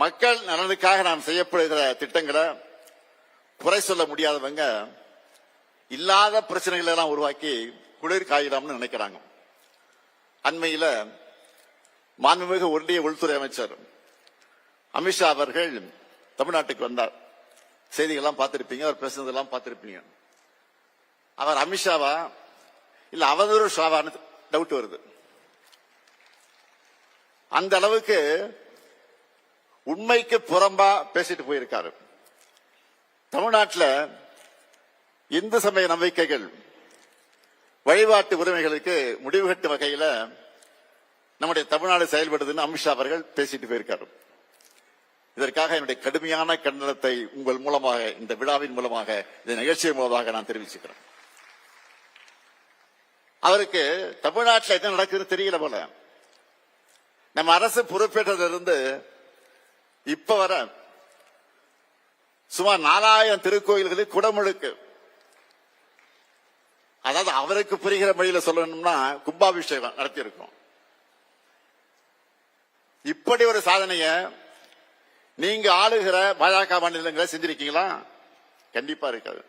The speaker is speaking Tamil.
மக்கள் நலனுக்காக நாம் செய்யப்படுகிற திட்டங்களை குறை சொல்ல முடியாதவங்க இல்லாத பிரச்சனைகளை எல்லாம் உருவாக்கி குளிர் காயிடாம்னு நினைக்கிறாங்க. அண்மையில மாண்புமிகு ஒன்றிய உள்துறை அமைச்சர் அமித்ஷா அவர்கள் தமிழ்நாட்டுக்கு வந்தார். செய்திகள்லாம் பார்த்திருப்பீங்க அவர் பேசுனதெல்லாம் பார்த்திருப்பீங்க. அவர் அமித்ஷாவா இல்ல அவதூறு ஷாவான்னு டவுட் வருது. அந்த அளவுக்கு உண்மைக்கு புறம்பா பேசிட்டு போயிருக்காரு. தமிழ்நாட்டில் இந்து சமய நம்பிக்கைகள் வழிபாட்டு உரிமைகளுக்கு முடிவு கட்டும் வகையில் நம்முடைய தமிழ்நாடு செயல்படுதுன்னு அமித்ஷா அவர்கள் பேசிட்டு போயிருக்காரு. இதற்காக என்னுடைய கடுமையான கண்டனத்தை உங்கள் மூலமாக இந்த விழாவின் மூலமாக இந்த நிகழ்ச்சியின் மூலமாக நான் தெரிவிச்சுக்கிறேன். அவருக்கு தமிழ்நாட்டில் என்ன நடக்குதுன்னு தெரியல போல. நம்ம அரசு பொறுப்பேற்றதிலிருந்து இப்ப வர சுமார் நாலாயிரம் திருக்கோயில்களில் குடமுழுக்கு அதாவது அவருக்கு புரிகிற மொழியில சொல்லணும்னா கும்பாபிஷேகம் நடத்தியிருக்கோம். இப்படி ஒரு சாதனைய நீங்க ஆளுகிற பாஜக மாநிலங்களை செஞ்சிருக்கீங்களா கண்டிப்பா இருக்காது.